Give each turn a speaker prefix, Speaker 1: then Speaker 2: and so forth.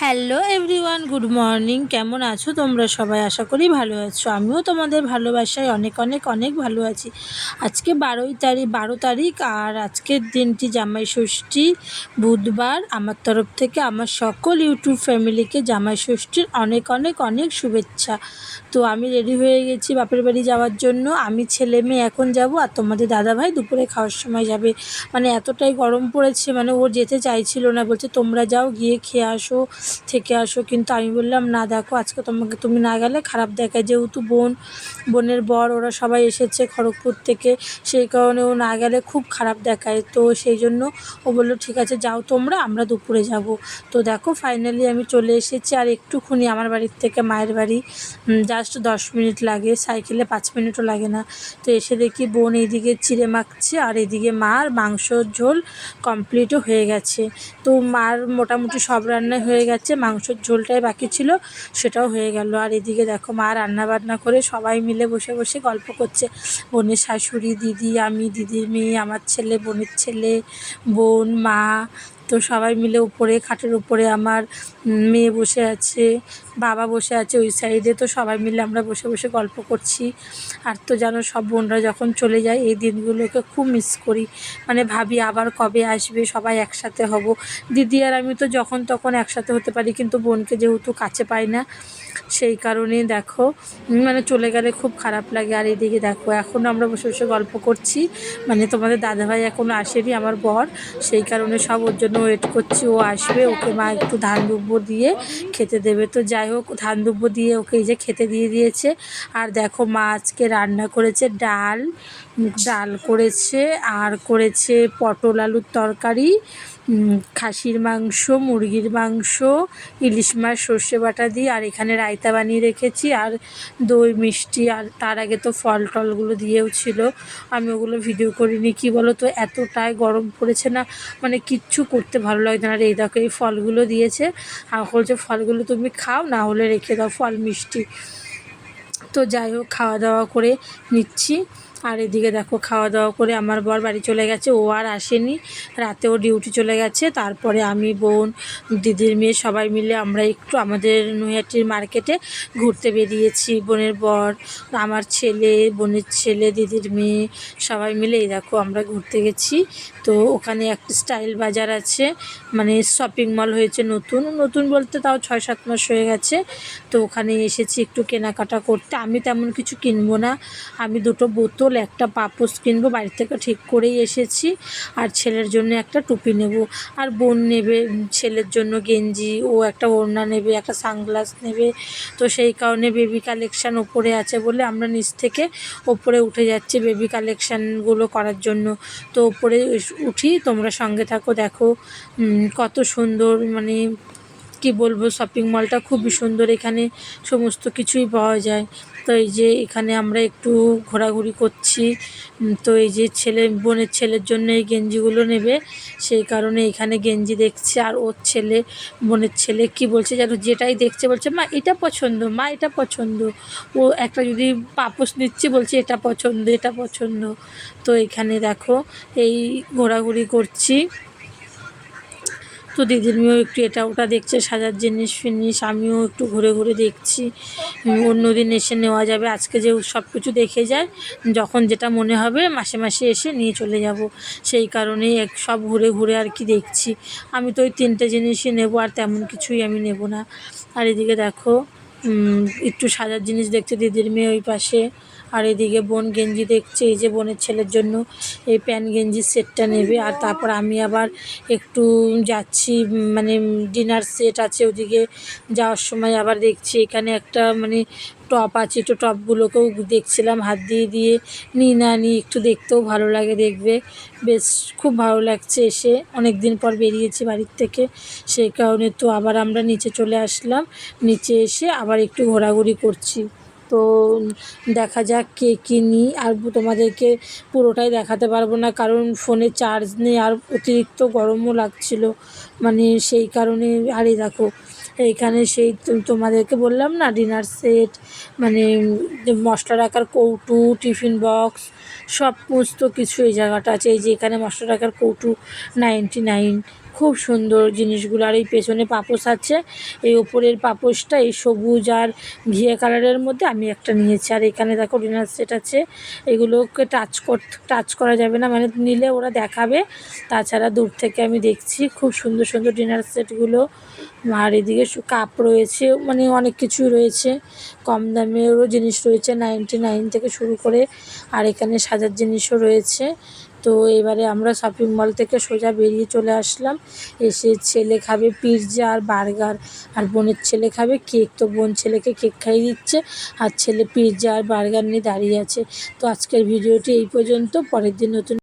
Speaker 1: Hello everyone, good morning. কেমন আছো তোমরা সবাই? আশা করি ভালো আছো। আমিও তোমাদের ভালোবাসায় অনেক অনেক অনেক ভালো আছি। আজকে বারোই তারিখ, বারো তারিখ আর আজকের দিনটি জামাই ষষ্ঠী বুধবার। আমার তরফ থেকে আমার সকল ইউটিউব ফ্যামিলিকে জামাই ষষ্ঠীর অনেক অনেক অনেক শুভেচ্ছা। তো আমি রেডি হয়ে গেছি বাপের বাড়ি যাওয়ার জন্য। আমি ছেলে মেয়ে এখন যাব আর তোমাদের দাদাভাই দুপুরে খাওয়ার সময় যাবে। মানে এতটাই গরম পড়েছে মানে ও যেতে চাইছিল না। বলছে, তোমরা যাও, গিয়ে খেয়ে আসো, থেকে আসো। কিন্তু আমি বললাম, না, দেখো, আজকে তোমাকে, তুমি না গেলে খারাপ দেখায়। যেহেতু বোন, বোনের বর, ওরা সবাই এসেছে খড়গপুর থেকে, সেই কারণে ও না গেলে খুব খারাপ দেখায়। তো সেই জন্য ও বলল, ঠিক আছে, যাও তোমরা, আমরা দুপুরে যাব। তো দেখো ফাইনালি আমি চলে এসেছি। আর একটুখুনি আমার বাড়ির থেকে মায়ের বাড়ি জাস্ট দশ মিনিট লাগে, সাইকেলে পাঁচ মিনিটও লাগে না। তো এসে দেখি বোন এইদিকে চিড়ে মাখছে আর এদিকে মার মাংসর ঝোল কমপ্লিটও হয়ে গেছে। তো মার মোটামুটি সব রান্নাই হয়ে গেছে, মাংসর ঝোলটাই বাকি ছিল, সেটাও হয়ে গেল। আর এদিকে দেখো মা রান্না বান্না করে সবাই মিলে বসে বসে গল্প করছে। বোনের শাশুড়ি, দিদি, আমি, দিদির মেয়ে, আমার ছেলে, বোনের ছেলে, বোন, মা তো সবাই মিলে উপরে, খাটের উপরে আমার মেয়ে বসে আছে, বাবা বসে আছে ওই সাইডে তো সবাই মিলে আমরা বসে বসে গল্প করছি। আর তো যেন সব বোনরা যখন চলে যায়, এই দিনগুলোকে খুব মিস করি। মানে ভাবি আবার কবে আসবে, সবাই একসাথে হব। দিদি আর আমি তো যখন তখন একসাথে হতে পারি, কিন্তু বোনকে যেহেতু কাছে পাই না সেই কারণে দেখো মানে চলে গেলে খুব খারাপ লাগে। আর এদিকে দেখো, এখন আমরা বসে বসে গল্প করছি। মানে তোমাদের দাদাভাই এখনও আসেনি, আমার বর। সেই কারণে সব ওর জন্য ওয়েট করছি, ও আসবে, ওকে মা একটু ধান দুব্বো দিয়ে খেতে দেবে। তো যাই হোক, ধান দুব্বো দিয়ে ওকে এই যে খেতে দিয়ে দিয়েছে। আর দেখো, মা আজকে রান্না করেছে ডাল ডাল করেছে, আর করেছে পটল আলুর তরকারি খাসির মাংস, মুরগির মাংস, ইলিশ মাছ, সর্ষে বাটা দিয়ে, আর এখানে রায়তা বানিয়ে রেখেছি আর দই, মিষ্টি আর তার আগে তো ফল টলগুলো দিয়েও ছিল। আমি ওগুলো ভিডিও করিনি। কি বলো তো এতটাই গরম পড়েছে না মানে কিচ্ছু করতে ভালো লাগছে না। আর এই দেখো, এই ফলগুলো দিয়েছে। আর বলছে, ফলগুলো তুমি খাও, না হলে রেখে দাও ফল, মিষ্টি। তো যাই হোক, খাওয়া দাওয়া করে নিচ্ছি। আর এদিকে দেখো খাওয়া দাওয়া করে আমার বর বাড়ি চলে গেছে, ও আর আসেনি। রাতেও ডিউটি চলে গেছে, তারপরে আমি, বোন, দিদির মেয়ে সবাই মিলে আমরা একটু আমাদের নৈহাটির মার্কেটে ঘুরতে বেরিয়েছি, বোনের বর, আমার ছেলে, বোনের ছেলে, দিদির মেয়ে সবাই মিলে। এই দেখো আমরা ঘুরতে গেছি। তো ওখানে একটা স্টাইল বাজার আছে মানে শপিং মল হয়েছে নতুন। নতুন বলতে তাও ছয় সাত মাস হয়ে গেছে। তো ওখানে এসেছি একটু কেনাকাটা করতে। আমি তেমন কিছু কিনবো না। আমি দুটো বোতল বোতল একটা পাপোস কিনবো, বাড়ি থেকে ঠিক করেই এসেছি। আর ছেলের জন্য একটা টুপি নেব। আর বোন নেবে, ছেলের জন্য গেঞ্জি, ও একটা ওড়না নেবে, একটা সানগ্লাস নেবে। তো সেই কারণে বেবি কালেকশান ওপরে আছে বলে আমরা নিচ থেকে ওপরে উঠে যাচ্ছি বেবি কালেকশানগুলো করার জন্য। তো ওপরে উঠি, তোমরা সঙ্গে থাকো, দেখো কত সুন্দর মানে কি বলব শপিং মলটা খুবই সুন্দর, এখানে সমস্ত কিছুই পাওয়া যায়। তো এই যে এখানে আমরা একটু ঘোরাঘুরি করছি তো এই যে ছেলে, বোনের ছেলের জন্য এই গেঞ্জিগুলো নেবে, সেই কারণে এখানে গেঞ্জি দেখছে, আর ওর ছেলে, বোনের ছেলে কি বলছে যেন, যেটাই দেখছে বলছে, মা, এটা পছন্দ, মা, এটা পছন্দ। ও একটা যদি পাপোস নিচ্ছে বলছে, এটা পছন্দ এটা পছন্দ। তো এখানে দেখো, এই ঘোরাঘুরি করছি। তো দিদির মেয়েও একটু এটা ওটা দেখছে, সাজার জিনিস ফিনিস, আমিও একটু ঘুরে ঘুরে দেখছি। অন্য দিন এসে নেওয়া যাবে। আজকে যে সব কিছু দেখে যায়, যখন যেটা মনে হবে, মাসে মাসে এসে নিয়ে চলে যাব। সেই কারণেই এক, সব ঘুরে ঘুরে আর কি দেখছি। আমি তো ওই তিনটে জিনিসই নেব, আর তেমন কিছুই আমি নেব না। আর এদিকে দেখো একটু সাজার জিনিস দেখছে দিদির মেয়ে ওই পাশে। আর এদিকে বোন গেঞ্জি দেখছে, এই যে বোনের ছেলের জন্য এই প্যান্ট গেঞ্জির সেটটা নেবে। আর তারপর আমি আবার একটু যাচ্ছি মানে ডিনার সেট আছে ওদিকে যাওয়ার সময় আবার দেখছি এখানে একটা মানে টপ আছে, তো টপগুলোকেও দেখছিলাম, হাত দিয়ে দিয়ে নিই না নিই একটু দেখতেও ভালো লাগে দেখবে। বেশ খুব ভালো লাগছে এসে অনেক দিন পর বেরিয়েছি বাড়ির থেকে, সেই কারণে তো আবার আমরা নিচে চলে আসলাম, নিচে এসে আবার একটু ঘোরাঘুরি করছি। তো দেখা যাক কে কী নিই। আর তোমাদেরকে পুরোটাই দেখাতে পারব না, কারণ ফোনে চার্জ নেই আর অতিরিক্ত গরমও লাগছিল। মানে সেই কারণে, আরে দেখো, এইখানে সেই তোমাদেরকে বললাম না ডিনার সেট মানে মশলা রাখার কৌটু টিফিন বক্স সমস্ত কিছু এই জায়গাটা আছে। এই যে এখানে মশলা রাখার কৌটু নাইনটি নাইন খুব সুন্দর জিনিসগুলো। আর এই পেছনে পাপোশ আছে। এই ওপরের পাপোশটা এই সবুজ আর ঘিয়ে কালারের মধ্যে আমি একটা নিয়েছি। আর এখানে দেখো ডিনার সেট আছে। এগুলোকে টাচ কর টাচ করা যাবে না। মানে নিলে ওরা দেখাবে। তাছাড়া দূর থেকে আমি দেখছি খুব সুন্দর সুন্দর ডিনার সেটগুলো। আর এদিকে কাপ রয়েছে। মানে অনেক কিছুই রয়েছে। কম দামেরও জিনিস রয়েছে। নাইনটি নাইন থেকে শুরু করে। আর এখানে সাজার জিনিসও রয়েছে। তো এবারে আমরা শপিং মল থেকে সোজা বেরিয়ে চলে আসলাম। এসে ছেলে খাবে পিৎজা আর বার্গার আর বোনের ছেলে খাবে কেক তো বোন ছেলেকে কেক খাইয়ে দিচ্ছে, আর ছেলে পিৎজা আর বার্গার নিয়ে দাঁড়িয়ে আছে। তো আজকের ভিডিওটি এই পর্যন্ত, পরের দিন নতুন